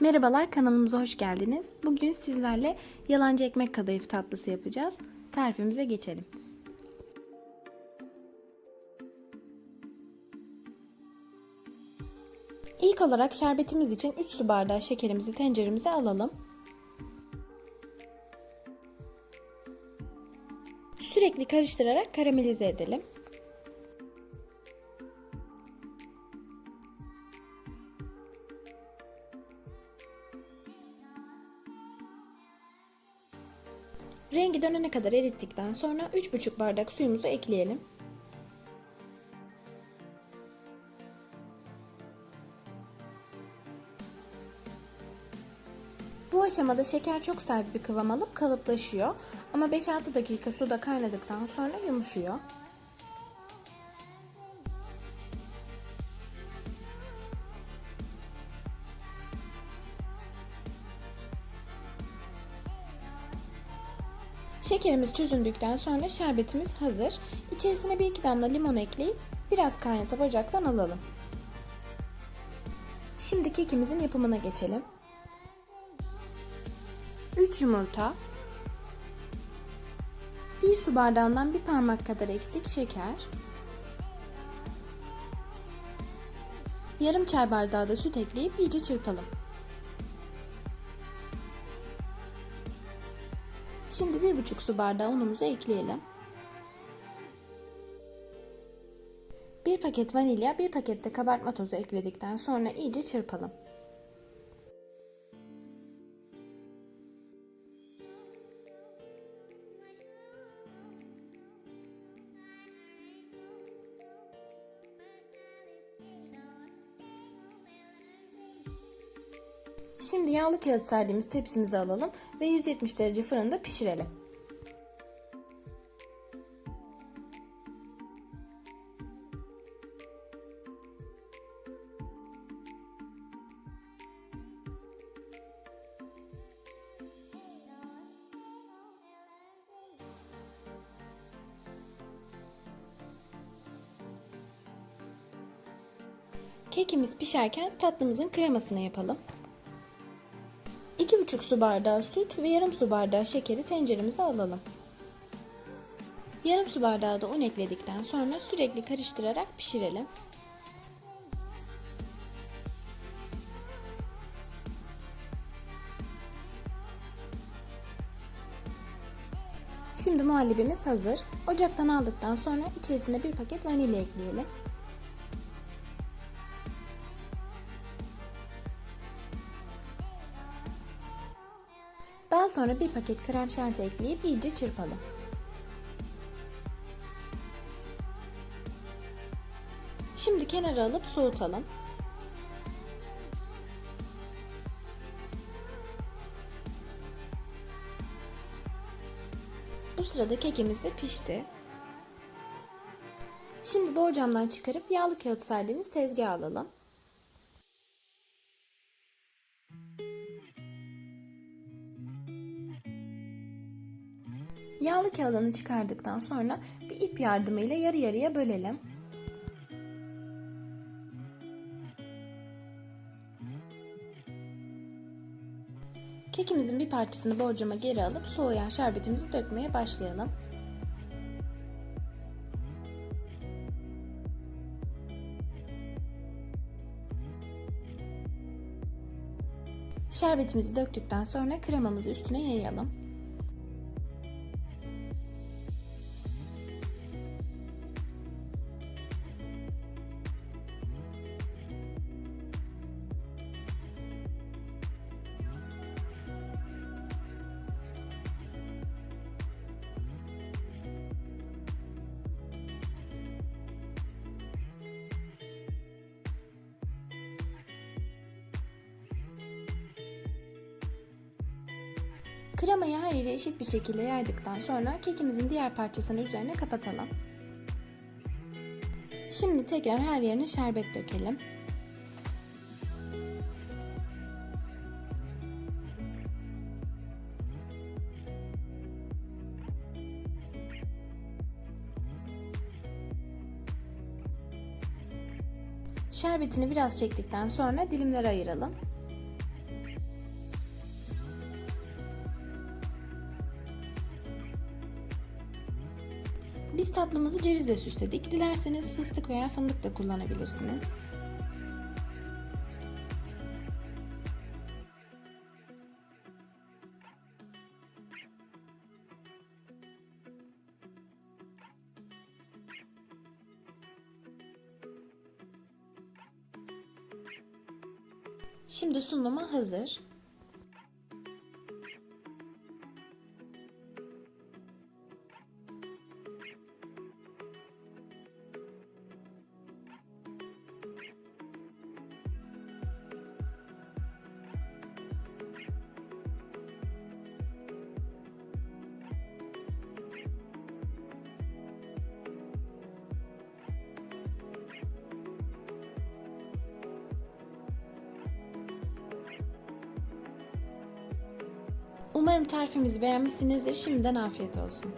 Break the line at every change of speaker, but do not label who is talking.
Merhabalar kanalımıza hoş geldiniz. Bugün sizlerle yalancı ekmek kadayıf tatlısı yapacağız. Tarifimize geçelim. İlk olarak şerbetimiz için 3 su bardağı şekerimizi tenceremize alalım. Sürekli karıştırarak karamelize edelim. Rengi dönene kadar erittikten sonra 3,5 bardak suyumuzu ekleyelim. Bu aşamada şeker çok sert bir kıvam alıp kalıplaşıyor ama 5-6 dakika suda kaynadıktan sonra yumuşuyor. Şekerimiz çözündükten sonra şerbetimiz hazır. İçerisine 1-2 damla limon ekleyip biraz kaynatıp ocaktan alalım. Şimdi kekimizin yapımına geçelim. 3 yumurta, 1 su bardağından bir parmak kadar eksik şeker, yarım çay bardağı da süt ekleyip iyice çırpalım. Şimdi 1,5 su bardağı unumuzu ekleyelim. 1 paket vanilya, 1 paket de kabartma tozu ekledikten sonra iyice çırpalım. Şimdi yağlı kağıt serdiğimiz tepsimizi alalım ve 170 derece fırında pişirelim. Kekimiz pişerken tatlımızın kremasını yapalım. 2,5 su bardağı süt ve yarım su bardağı şekeri tenceremize alalım. Yarım su bardağı da un ekledikten sonra sürekli karıştırarak pişirelim. Şimdi muhallebimiz hazır. Ocaktan aldıktan sonra içerisine bir paket vanilya ekleyelim. Sonra bir paket krem şanti ekleyip iyice çırpalım. Şimdi kenara alıp soğutalım. Bu sırada kekimiz de pişti. Şimdi borcamdan çıkarıp yağlı kağıt serdiğimiz tezgaha alalım. Yağlı kağıdını çıkardıktan sonra bir ip yardımıyla yarı yarıya bölelim. Kekimizin bir parçasını borcama geri alıp soğuyan şerbetimizi dökmeye başlayalım. Şerbetimizi döktükten sonra kremamızı üstüne yayalım. Kremayı her yere eşit bir şekilde yaydıktan sonra kekimizin diğer parçasını üzerine kapatalım. Şimdi tekrar her yerine şerbet dökelim. Şerbetini biraz çektikten sonra dilimlere ayıralım. Biz tatlımızı cevizle süsledik. Dilerseniz fıstık veya fındık da kullanabilirsiniz. Şimdi sunuma hazır. Umarım tarifimizi beğenmişsinizdir. Şimdiden afiyet olsun.